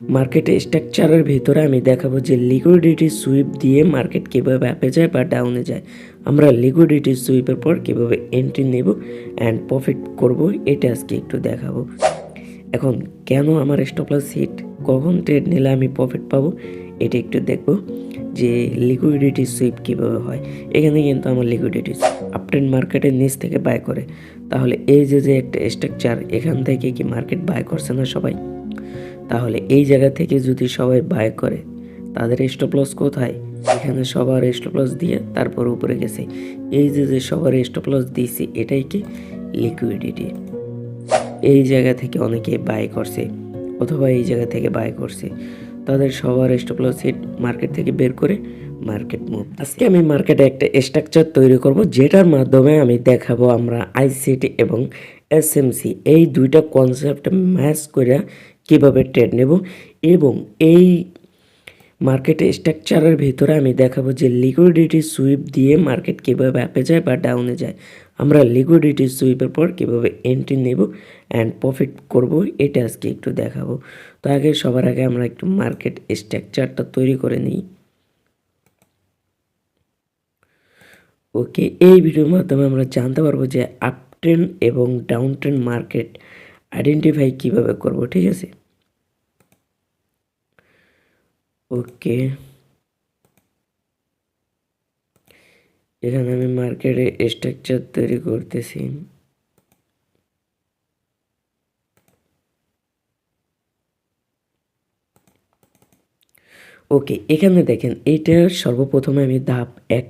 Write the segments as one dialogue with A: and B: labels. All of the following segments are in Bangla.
A: মার্কেটে স্ট্রাকচারের ভিতরে আমি দেখাবো যে লিকুইডিটি সুইপ দিয়ে মার্কেট কীভাবে আপে যায় বা ডাউনে যায়। আমরা লিকুইডিটি সুইপের পর কীভাবে এন্ট্রি নেব অ্যান্ড প্রফিট করব, এটা আজকে একটু দেখাবো। এখন কেন আমার স্টপলাস হিট কখন ট্রেড নিলে আমি প্রফিট পাবো, এটা একটু দেখব যে লিকুইডিটি সুইপ কীভাবে হয়। এখানে কিন্তু আমার লিকুইডিটি আপট্রেন্ড মার্কেটের নিচ থেকে বাই করে। তাহলে এই যে যে একটা স্ট্রাকচার এখান থেকে কি মার্কেট বাই করছে না সবাই? তাহলে এই জায়গা থেকে যদি সবাই বাই করে, তাদের স্টপ লস কোথায়? এখানে সবার স্টপ লস দিয়ে তারপর উপরে গেছে। এই যে যে সবার স্টপ লস দিয়েছি, এটাই কি? লিকুইডিটি এই জায়গা থেকে অনেকে বাই করছে, অথবা এই জায়গা থেকে বাই করছে। তাদের সবার স্টপ লস হিট মার্কেট থেকে বের করে মার্কেট মুভ আজকে আমি মার্কেটে একটা স্ট্রাকচার তৈরি করব, যেটার মাধ্যমে আমি দেখাবো আমরা আইসিটি এবং এসএমসি এই দুইটা কনসেপ্ট ম্যাচ করে কীভাবে ট্রেড নেব এবং এই মার্কেটে স্ট্রাকচারের ভিতরে আমি দেখাবো যে লিকুইডিটি সুইপ দিয়ে মার্কেট কীভাবে অ্যাপে যায় বা ডাউনে যায়। আমরা লিকুইডিটি সুইপের পর কীভাবে এন্ট্রি নেব অ্যান্ড প্রফিট করব, এটা আজকে একটু দেখাবো। তো আগে সবার আগে আমরা একটু মার্কেট স্ট্রাকচারটা তৈরি করে নিই। ওকে, এই ভিডিওর মাধ্যমে আমরা জানতে পারব যে আপ ট্রেন্ড এবং ডাউন ট্রেন্ড মার্কেট আইডেন্টিফাই কীভাবে করব, ঠিক আছে? ওকে। এখানে আমি মার্কেটে স্ট্রাকচার তৈরি করতেছি। ওকে, এখানে দেখেন, এইটা সর্বপ্রথমে আমি ধাপ এক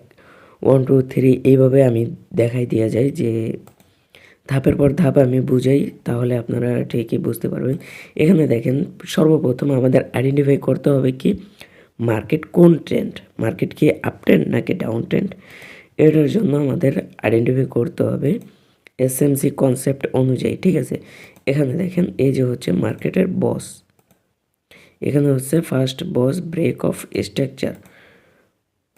A: ওয়ান টু থ্রি এইভাবে আমি দেখাই দেওয়া যায় যে ধাপের পর ধাপ আমি বুঝাই, তাহলে আপনারা ঠিকই বুঝতে পারবেন। এখানে দেখেন, সর্বপ্রথম আমাদের আইডেন্টিফাই করতে হবে কি মার্কেট কোন ট্রেন্ড মার্কেট কি আপ ট্রেন্ড নাকি ডাউন ট্রেন্ড এটার জন্য আমাদের আইডেন্টিফাই করতে হবে এসএমসি কনসেপ্ট অনুযায়ী, ঠিক আছে? এখানে দেখেন, এই যে হচ্ছে মার্কেটের বস এখানে হচ্ছে first BOS break of structure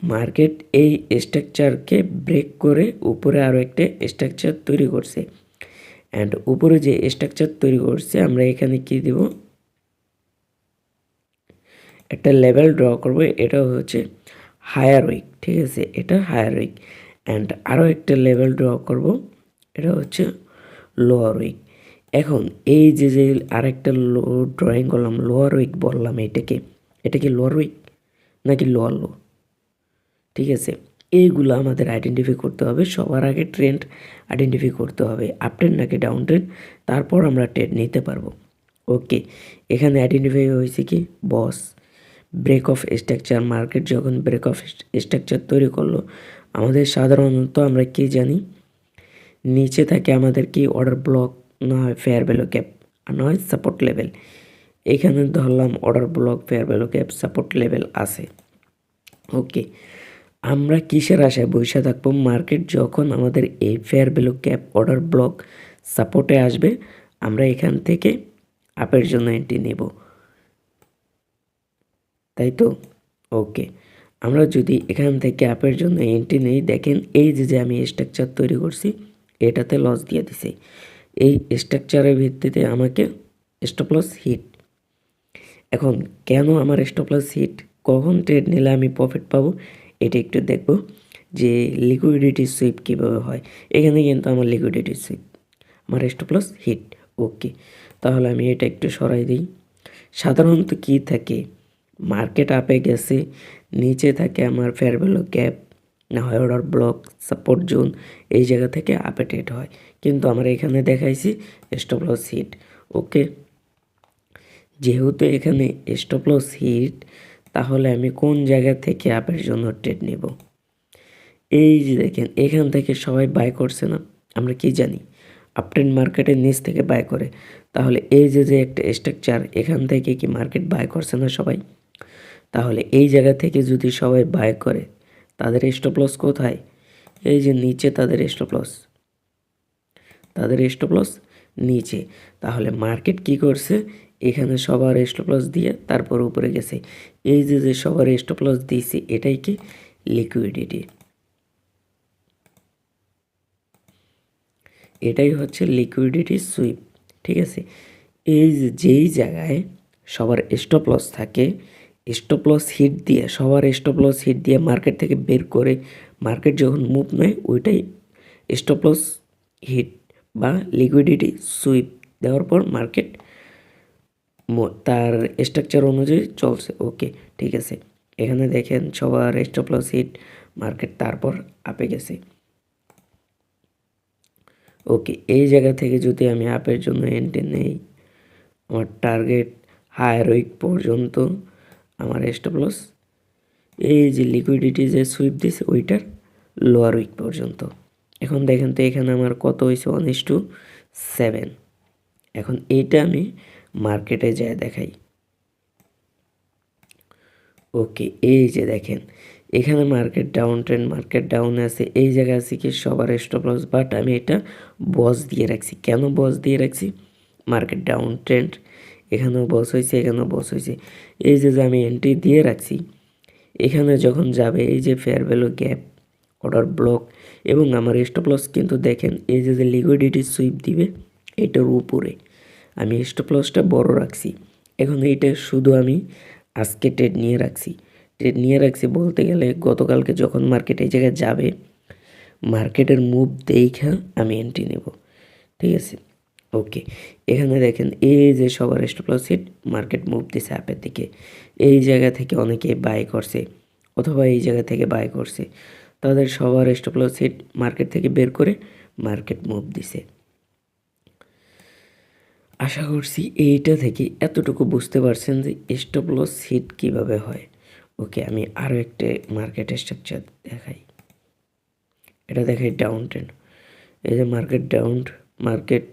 A: market এই স্ট্রাকচারকে ব্রেক করে উপরে আরও একটা স্ট্রাকচার তৈরি করছে। অ্যান্ড উপরে যে স্ট্রাকচার তৈরি করছে, আমরা এখানে কি দেব? একটা লেভেল ড্র করব, এটা হচ্ছে হায়ার উইক ঠিক আছে? এটা হায়ার উইক অ্যান্ড আরও একটা লেভেল ড্র করব, এটা হচ্ছে লোয়ার উইক এখন এই যে যে আরেকটা লো ড্রয়িং করলাম লোয়ার উইক বললাম এটাকে, এটা কি লোয়ার উইক নাকি লোয়ার লো ঠিক আছে? এইগুলো আমাদের আইডেন্টিফাই করতে হবে। সবার আগে ট্রেন্ড আইডেন্টিফাই করতে হবে। আপ ট্রেন্ড নাকি ডাউন ট্রেন্ড তারপর আমরা ট্রেন্ড নিতে পারব। ওকে এখানে আইডেন্টিফাই হয়েছে কি? BOS break of structure market যখন ব্রেক অফ স্ট্রাকচার তৈরি করল, আমাদের সাধারণত আমরা কি জানি? নিচে থাকে আমাদের কি? অর্ডার ব্লক না হয় ফেয়ার ভ্যালু ক্যাপ আর নয় সাপোর্ট লেভেল এখানে ধরলাম order block fair value gap support level আছে। ওকে আমরা কিসের আশায় বসে থাকব? মার্কেট যখন আমাদের এই fair value gap order block সাপোর্টে আসবে, আমরা এখান থেকে আপের জন্য এন্ট্রি নেব। তাই তো? ওকে আমরা যদি এখান থেকে অ্যাপের জন্য এন্ট্রি নেই, দেখেন এই যে যে আমি স্ট্রাকচার তৈরি করছি, এটাতে লস দিয়ে দিছে। এই স্ট্রাকচারের ভিত্তিতে আমাকে স্টপ লস হিট এখন কেন আমার স্টপ লস হিট কখন ট্রেড নিলে আমি প্রফিট পাবো? এটা একটু দেখব যে লিকুইডিটি সুইপ কীভাবে হয়। এখানে কিন্তু আমার লিকুইডিটি সুইপ আমার স্টপ লস হিট ওকে তাহলে আমি এটা একটু সরাই দিই। সাধারণত কী থাকে? মার্কেট আপে গেছে, নিচে থাকে আমার ফেয়ার ভ্যালু ক্যাপ না হয় অর্ডার ব্লক সাপোর্ট জোন এই জায়গা থেকে আপে হয়। কিন্তু আমরা এখানে দেখাইছি স্টপ হিট ওকে যেহেতু এখানে স্টপ হিট তাহলে আমি কোন জায়গা থেকে আপের জন্য ট্রেড নেব? এই যে দেখেন, এখান থেকে সবাই বাই করছে না, আমরা কি জানি? আপট্রেন্ড মার্কেটের নিচ থেকে বাই করে। তাহলে এই যে যে একটা স্ট্রাকচার এখান থেকে কি মার্কেট বাই করছে না সবাই? তাহলে এই জায়গা থেকে যদি সবাই বাই করে, তাদের স্টপ লস কোথায়? এই যে নিচে তাদের স্টপ লস তাদের স্টপ লস নিচে। তাহলে মার্কেট কি করছে? এখানে সবার স্টপ লস দিয়ে তারপর উপরে গেছে। এই যে যে সবার স্টপ লস দিয়েছে, এটাই কি? লিকুইডিটি এটাই হচ্ছে লিকুইডিটি সুইপ ঠিক আছে? এই যেই জায়গায় সবার স্টপ লস থাকে স্টপ লস হিট দিয়ে, সবার স্টপ লস হিট দিয়ে মার্কেট থেকে বের করে মার্কেট যখন মুভ নেয়, ওইটাই স্টপ লস হিট বা লিকুইডিটি সুইপ দেওয়ার পর মার্কেট তার স্ট্রাকচার অনুযায়ী চলছে। ওকে ঠিক আছে। এখানে দেখেন সবার স্টপলস হিট মার্কেট তারপর আপে গেছে। ওকে এই জায়গা থেকে যদি আমি আপের জন্য এন্ট্রি নেই, আমার টার্গেট হায়ার উইক পর্যন্ত আমার স্টপ লস এই যে লিকুইডিটি যে সুইপ দিছে, ওইটার লোয়ার উইক পর্যন্ত। এখন দেখেন তো এখানে আমার কত হয়েছে ওয়ান ইস টু সেভেন এখন এইটা আমি মার্কেটে যায় দেখাই। ওকে, এই যে দেখেন, এখানে market down trend, market down আছে, এই জায়গায় আছে কি সবার স্টপ লস বাট আমি এটা বস দিয়ে রাখছি। কেন বস দিয়ে রাখছি? মার্কেট ডাউন ট্রেন্ড, এখানেও বস হয়েছে, এখানেও বস হয়েছে। এই যে আমি এন্ট্রি দিয়ে রাখছি, এখানে যখন যাবে, এই যে fair value gap order block এবং আমার স্টপ লস কিন্তু দেখেন, এই যে যে লিকুইডিটি সুইপ দিবে, এটার উপরে। আমি স্টপ লসটা বড় রাখছি। এখন এইটা শুধু আমি আজকে ট্রেড নিয়ে রাখছি। ট্রেড নিয়ে রাখছি বলতে গেলে গতকালকে যখন মার্কেট এই জায়গায় যাবে মার্কেটের মুভ দেখা আমি এন্ট্রি নেব। ঠিক আছে? ওকে এখানে দেখেন, এই যে সবার stop loss hit market move দিছে অ্যাপের দিকে। এই জায়গা থেকে অনেকে বাই করছে, অথবা এই জায়গা থেকে বাই করছে। তাদের সবার স্টপ লস হিট মার্কেট থেকে বের করে মার্কেট মুভ দিছে। আশা করছি এইটা থেকে এতটুকু বুঝতে পারছেন যে স্টপ লস হিট কীভাবে হয়। ওকে আমি আরও একটা মার্কেট স্ট্রাকচার দেখাই। এটা দেখাই ডাউন ট্রেন্ড এই যে মার্কেট ডাউন মার্কেট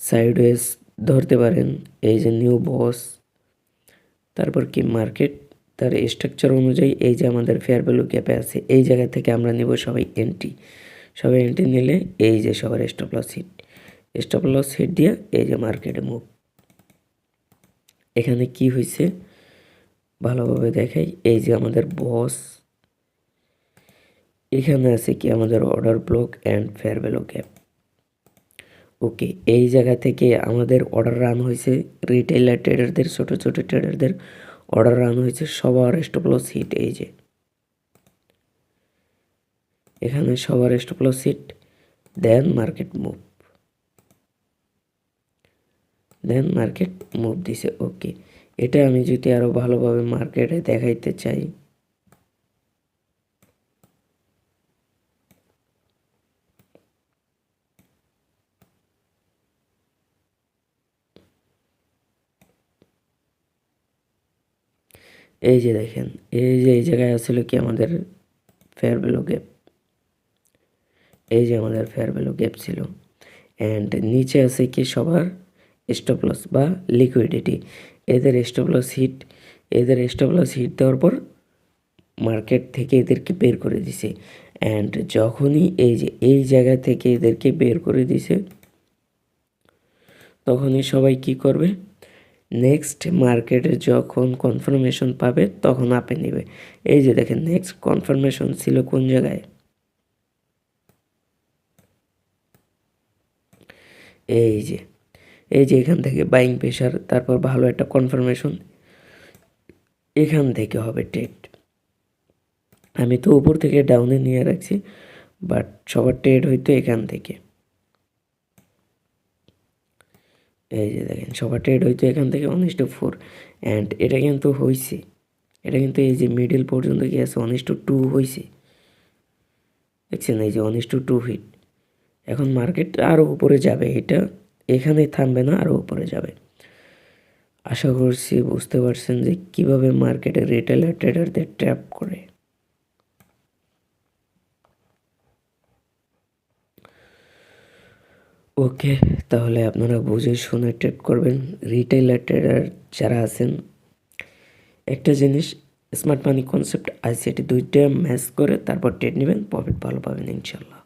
A: সাইডওয়েজ ধরতে পারেন, এই যে নিউ বস তারপর কি মার্কেট তার স্ট্রাকচার অনুযায়ী এই যে আমাদের ফেয়ার ভ্যালু গ্যাপে আছে, এই জায়গা থেকে আমরা নেব সবাই এন্ট্রি সবাই এন্ট্রি নিলে এই যে সবার stop loss hit stop loss hit দিয়ে এই যে মার্কেটে মুভ এখানে কি হয়েছে ভালোভাবে দেখাই। এই যে আমাদের বস এখানে আছে কি আমাদের order block and fair value gap okay এই জায়গা থেকে আমাদের অর্ডার রান হয়েছে রিটেলার ট্রেডারদের ছোটো ছোটো ট্রেডারদের অর্ডার রান হয়েছে সবার স্টপ লস হিট এই যে। এখানে সবার stop loss hit then market move then market move দিছে ওকে এটা আমি যদি আরও ভালোভাবে মার্কেটে দেখাইতে চাই। এই যে দেখেন, এই যে এই জায়গায় আসলে কি আমাদের ফেয়ার ভ্যালু গ্যাপ এই যে আমাদের ফেয়ার ভ্যালু গ্যাপ ছিল। অ্যান্ড নিচে আছে কি সবার স্টপ লস বা লিকুইডিটি এদের স্টপ লস হিট, এদের স্টপ লস হিট দেওয়ার পর মার্কেট থেকে এদেরকে বের করে দিছে। অ্যান্ড যখনই এই যে, এই জায়গা থেকে এদেরকে বের করে দিছে, তখনই সবাই কি করবে? নেক্সট মার্কেটে যখন কনফার্মেশন পাবে, তখন আপে নেবে। এই যে দেখেন নেক্সট কনফার্মেশন ছিল কোন জায়গায়? এই যে এই যে এখান থেকে বাইং প্রেশার তারপর ভালো একটা কনফার্মেশন এখান থেকে হবে ট্রেড আমি তো উপর থেকে ডাউনে নিয়ে রাখছি বাট সবার ট্রেড হয়তো এখান থেকে। এই যে দেখেন, সবার ট্রেড হয়তো এখান থেকে ওয়ান টু ফোর অ্যান্ড এটা কিন্তু হয়েছে এটা কিন্তু এই যে মিডিল পর্যন্ত কি আছে ওয়ান টু টু হয়েছে দেখছেন, এই যে ওয়ান টু টু ফিট এখন মার্কেট আরও উপরে যাবে, এটা এখানে থামবে না আরও উপরে যাবে। আশা করছি বুঝতে পারছেন যে কীভাবে মার্কেটে রিটেলার ট্রেডারদের ট্র্যাপ করে। ওকে, তাহলে আপনারা বুঝে শুনে ট্রেড করবেন। রিটেলার ট্রেডার যারা আছেন, একটা জিনিস স্মার্ট মানি কনসেপ্ট আইসিআইটি দুইটা ম্যাচ করে তারপর ট্রেড নেবেন প্রফিট ভালো পাবেন ইনশাল্লাহ।